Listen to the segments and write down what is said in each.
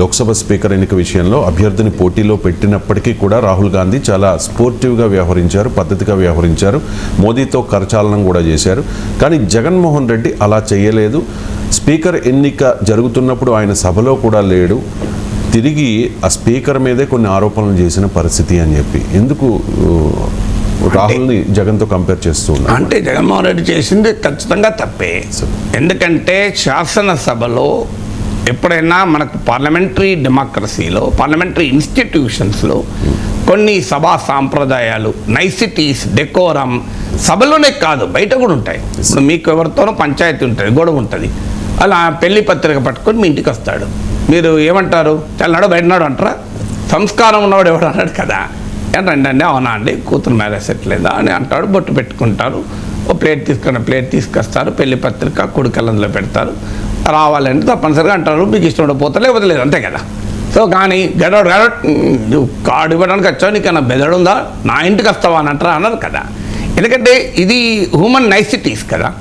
Lok Sabha speaker ఎన్నిక విషయంలో అభ్యర్థిని పోటీలో పెట్టినప్పటికీ కూడా రాహుల్ గాంధీ చాలా స్పోర్టివ్గా వ్యవహరించారు పద్ధతిగా వ్యవహరించారు మోదీతో కరచాలనం కూడా చేశారు. కానీ జగన్మోహన్ రెడ్డి అలా చేయలేదు. స్పీకర్ ఎన్నిక జరుగుతున్నప్పుడు ఆయన సభలో కూడా లేడు. తిరిగి ఆ స్పీకర్ మీదే కొన్ని ఆరోపణలు చేసిన పరిస్థితి అని చెప్పి ఎందుకు రాహుల్ని జగన్తో కంపేర్ చేస్తూ ఉన్నారు? అంటే జగన్మోహన్ రెడ్డి చేసింది ఖచ్చితంగా తప్పే. ఎందుకంటే శాసనసభలో ఎప్పుడైనా మనకు పార్లమెంటరీ డెమోక్రసీలో పార్లమెంటరీ ఇన్స్టిట్యూషన్స్లో కొన్ని సభా సాంప్రదాయాలు నైసిటీస్ డెకోరం సభలోనే కాదు బయట కూడా ఉంటాయి. ఇప్పుడు మీకు ఎవరితోనో పంచాయతీ ఉంటుంది గొడవ ఉంటుంది. అలా పెళ్ళి పత్రిక పట్టుకొని మీ ఇంటికి వస్తాడు. మీరు ఏమంటారు? చల్లనాడు బయటనాడు అంటారా? సంస్కారం ఉన్నవాడు ఎవడు అన్నాడు కదా. ఏంటండి అండి అవునా అండి? కూతురు మ్యారేజ్ ఎట్లేదా అని అంటాడు బొట్టు పెట్టుకుంటారు. ఓ ప్లేట్ తీసుకున్న ప్లేట్ తీసుకొస్తారు పెళ్ళి పత్రిక కుడికల్లంలో పెడతారు. రావాలంటే తప్పనిసరిగా అంటారు మీకు ఇష్టం ఉంటే పోతా లేకపోతే లేదు. అంతే కదా. సో కానీ గడవడు గడవడు నువ్వు కార్డు ఇవ్వడానికి వచ్చావు నీకన్నా బెదడుందా? నా ఇంటికి వస్తావా? అని అంటారా అన్నారు కదా. ఎందుకంటే ఇది హ్యూమన్ నైసిటీస్ కదా.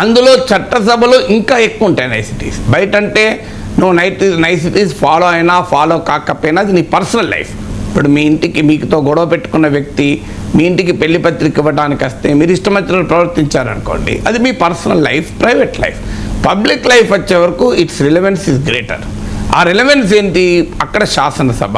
అందులో చట్టసభలో ఇంకా ఎక్కువ ఉంటాయి నైసిటీస్ బయట అంటే నువ్వు నైట్ నైసిటీస్ ఫాలో అయినా ఫాలో కాకపోయినా అది నీ పర్సనల్ లైఫ్ ఇప్పుడు మీ ఇంటికి మీకుతో గొడవ పెట్టుకున్న వ్యక్తి మీ ఇంటికి పెళ్ళి పత్రిక ఇవ్వడానికి వస్తే మీరు ఇష్టం వచ్చినట్టు ప్రవర్తించారనుకోండి అది మీ personal life private life public life వచ్చే వరకు ఇట్స్ రిలవెన్స్ ఇస్ గ్రేటర్. ఆ రిలవెన్స్ ఏంటి? అక్కడ శాసనసభ.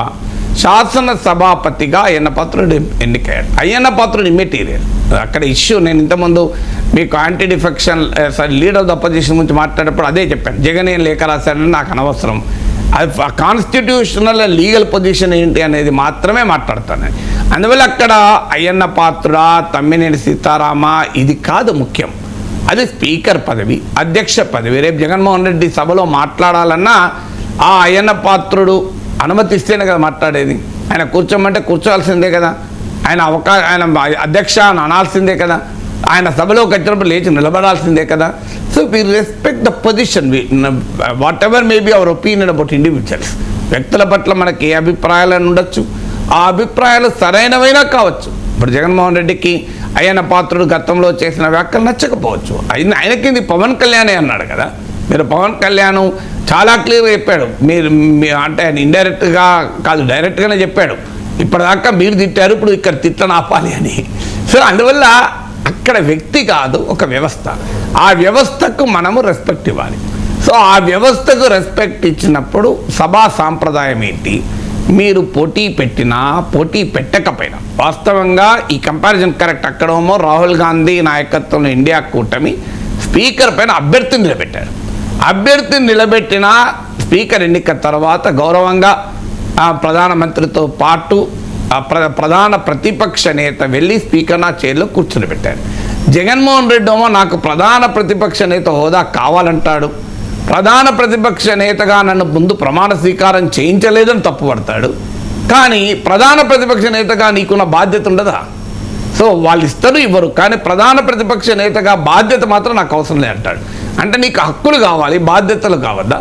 శాసన సభాపతిగా అయ్యన్న పాత్రుడు ఎన్నికయ్యాడు. అయ్యన్న పాత్రుడు ఇమ్మెటీరియల్ అక్కడ ఇష్యూ నేను ఇంతకుముందు మీకు anti defection sorry leader of the opposition గురించి మాట్లాడేటప్పుడు అదే చెప్పాను. జగన్ ఏం లేఖ రాశాడని నాకు అనవసరం. అది కాన్స్టిట్యూషనల్ లీగల్ పొజిషన్ ఏంటి అనేది మాత్రమే మాట్లాడతాను. అందువల్ల అక్కడ అయ్యన్న పాత్ర తమ్మినేని సీతారామ ఇది కాదు ముఖ్యం. అది స్పీకర్ పదవి అధ్యక్ష పదవి. రేపు జగన్మోహన్ రెడ్డి సభలో మాట్లాడాలన్నా ఆ అయ్యన్న పాత్రుడు అనుమతిస్తేనే కదా మాట్లాడేది. ఆయన కూర్చోమంటే కూర్చోవాల్సిందే కదా. ఆయన అవకాశం ఆయన అధ్యక్ష అని అనాల్సిందే కదా. ఆయన సభలోకి వచ్చినప్పుడు లేచి నిలబడాల్సిందే కదా. So we respect the position whatever may our opinion about individuals వ్యక్తుల పట్ల మనకి ఏ అభిప్రాయాలు ఉండొచ్చు. ఆ అభిప్రాయాలు సరైనవైనా కావచ్చు. ఇప్పుడు జగన్మోహన్ రెడ్డికి అయ్యన్న పాత్రుడు గతంలో చేసిన వ్యాఖ్యలు నచ్చకపోవచ్చు. ఆయన ఆయనకింది పవన్ కళ్యాణే అన్నాడు కదా. మీరు పవన్ కళ్యాణ్ చాలా క్లియర్గా చెప్పాడు. మీరు మీ- అంటే ఆయన ఇండైరెక్ట్గా కాదు డైరెక్ట్గానే చెప్పాడు. ఇప్పటిదాకా మీరు తిట్టారు ఇప్పుడు ఇక్కడ తిట్టను ఆపాలి అని. సో అందువల్ల అక్కడ వ్యక్తి కాదు ఒక వ్యవస్థ. ఆ వ్యవస్థకు మనము రెస్పెక్ట్ ఇవ్వాలి. సో ఆ వ్యవస్థకు రెస్పెక్ట్ ఇచ్చినప్పుడు సభా సాంప్రదాయం ఏంటి? మీరు పోటీ పెట్టినా పోటీ పెట్టకపోయినా వాస్తవంగా ఈ కంపారిజన్ కరెక్ట్ అక్కడేమో రాహుల్ గాంధీ నాయకత్వంలో ఇండియా కూటమి స్పీకర్ పైన అభ్యర్థిని నిలబెట్టారు. అభ్యర్థిని నిలబెట్టిన స్పీకర్ ఎన్నిక తర్వాత గౌరవంగా ఆ ప్రధానమంత్రితో పాటు ప్ర ప్రధాన ప్రతిపక్ష నేత వెళ్ళి స్పీకర్ నా చైర్లో కూర్చుని పెట్టారు. జగన్మోహన్ రెడ్డి ఏమో నాకు ప్రధాన ప్రతిపక్ష నేత హోదా కావాలంటాడు. ప్రధాన ప్రతిపక్ష నేతగా నన్ను ముందు ప్రమాణ స్వీకారం చేయించలేదని తప్పుపడతాడు కానీ ప్రధాన ప్రతిపక్ష నేతగా నీకున్న బాధ్యత ఉండదా? సో వాళ్ళు ఇస్తారు ఇవ్వరు కానీ ప్రధాన ప్రతిపక్ష నేతగా బాధ్యత మాత్రం నాకు అవసరం లే అంటాడు. అంటే నీకు హక్కులు కావాలి బాధ్యతలు కావద్దా?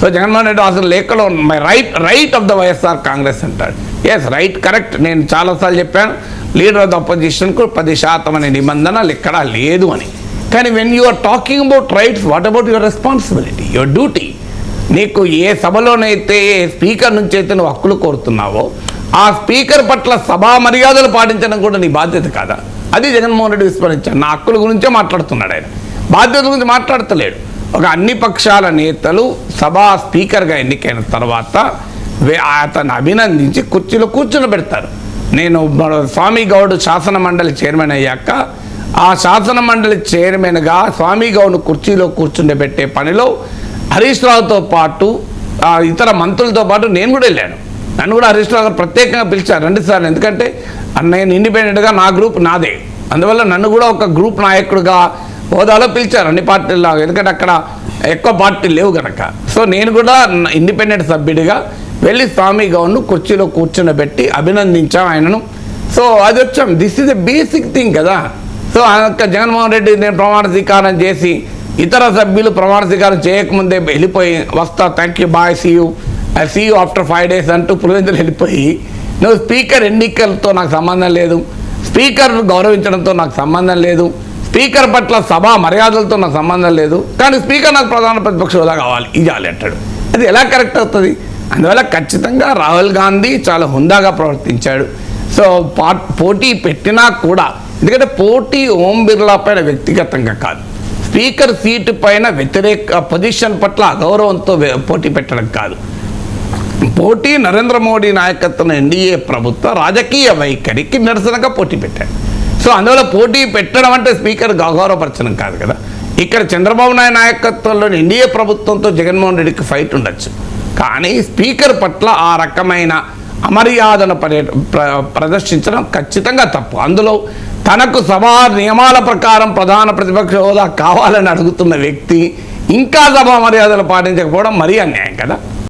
సో జగన్మోహన్ రెడ్డి అసలు లేఖలో my right right of the YSR Congress అంటాడు. ఎస్ రైట్ కరెక్ట్ నేను చాలాసార్లు చెప్పాను లీడర్ ఆఫ్ ద అపోజిషన్కు పది శాతం అనే నిబంధనలు ఎక్కడా లేదు అని. కానీ when you are talking about rights what about your responsibility your duty నీకు ఏ సభలోనైతే ఏ స్పీకర్ నుంచి అయితే నువ్వు హక్కులు కోరుతున్నావో ఆ స్పీకర్ పట్ల సభా మర్యాదలు పాటించడం కూడా నీ బాధ్యత కాదా? అది జగన్మోహన్ రెడ్డి విస్మరించాడు నా హక్కుల గురించే మాట్లాడుతున్నాడు ఆయన. బాధ్యత గురించి మాట్లాడతలేడు. ఒక అన్ని పక్షాల నేతలు సభా స్పీకర్గా ఎన్నికైన తర్వాత అతను అభినందించి కుర్చీలో కూర్చుని పెడతారు. నేను స్వామి గౌడ్ శాసన మండలి చైర్మన్ అయ్యాక ఆ శాసన మండలి చైర్మన్గా స్వామి గౌడ్ను కుర్చీలో కూర్చుండబెట్టే పనిలో హరీష్ రావుతో పాటు ఆ ఇతర మంత్రులతో పాటు నేను కూడా వెళ్ళాను. నన్ను కూడా హరీష్ రావు గారు ప్రత్యేకంగా పిలిచారు. రెండు సార్లు ఎందుకంటే నేను ఇండిపెండెంట్గా నా గ్రూప్ నాదే. అందువల్ల నన్ను కూడా ఒక గ్రూప్ నాయకుడిగా హోదాలో పిలిచారు అన్ని పార్టీల్లో. ఎందుకంటే అక్కడ ఎక్కువ పార్టీలు లేవు కనుక సో నేను కూడా ఇండిపెండెంట్ సభ్యుడిగా వెళ్ళి స్వామి గౌడ్ను కుర్చీలో కూర్చుండబెట్టి అభినందించాం ఆయనను. సో అది వచ్చాం. This is a basic thing కదా. సో ఆ యొక్క జగన్మోహన్ రెడ్డి నేను ప్రమాణ స్వీకారం చేసి ఇతర సభ్యులు ప్రమాణ స్వీకారం చేయకముందే వెళ్ళిపోయి వస్తా thank you bye see you I see you after five days అంటూ పులివెందులు వెళ్ళిపోయి నువ్వు స్పీకర్ ఎన్నికలతో నాకు సంబంధం లేదు. స్పీకర్ గౌరవించడంతో నాకు సంబంధం లేదు. స్పీకర్ పట్ల సభా మర్యాదలతో నాకు సంబంధం లేదు. కానీ స్పీకర్ నాకు ప్రధాన ప్రతిపక్ష హోదా కావాలి? ఇవ్వాలి అంటాడు. అది ఎలా కరెక్ట్ అవుతుంది? అందువల్ల ఖచ్చితంగా రాహుల్ గాంధీ చాలా హుందాగా ప్రవర్తించాడు. సో పా పోటీ పెట్టినా కూడా ఎందుకంటే పోటీ ఓం బిర్లా పైన వ్యక్తిగతంగా కాదు. స్పీకర్ సీటు పైన వ్యతిరేక పొజిషన్ పట్ల అగౌరవంతో పోటీ పెట్టడం కాదు. పోటీ నరేంద్ర మోడీ నాయకత్వం ఎన్డీఏ ప్రభుత్వ రాజకీయ వైఖరికి నిరసనగా పోటీ పెట్టాడు సో అందువల్ల పోటీ పెట్టడం అంటే స్పీకర్ అగౌరవపరచడం కాదు కదా. ఇక్కడ చంద్రబాబు నాయుడు నాయకత్వంలోని ఎన్డీఏ ప్రభుత్వంతో జగన్మోహన్ రెడ్డికి ఫైట్ ఉండొచ్చు. కానీ స్పీకర్ పట్ల ఆ రకమైన అమర్యాదను పర్య ప్ర- ప్రదర్శించడం ఖచ్చితంగా తప్పు. అందులో తనకు సభా నియమాల ప్రకారం ప్రధాన ప్రతిపక్ష హోదా కావాలని అడుగుతున్న వ్యక్తి ఇంకా సభా మర్యాదలు పాటించకపోవడం మరీ అన్యాయం కదా?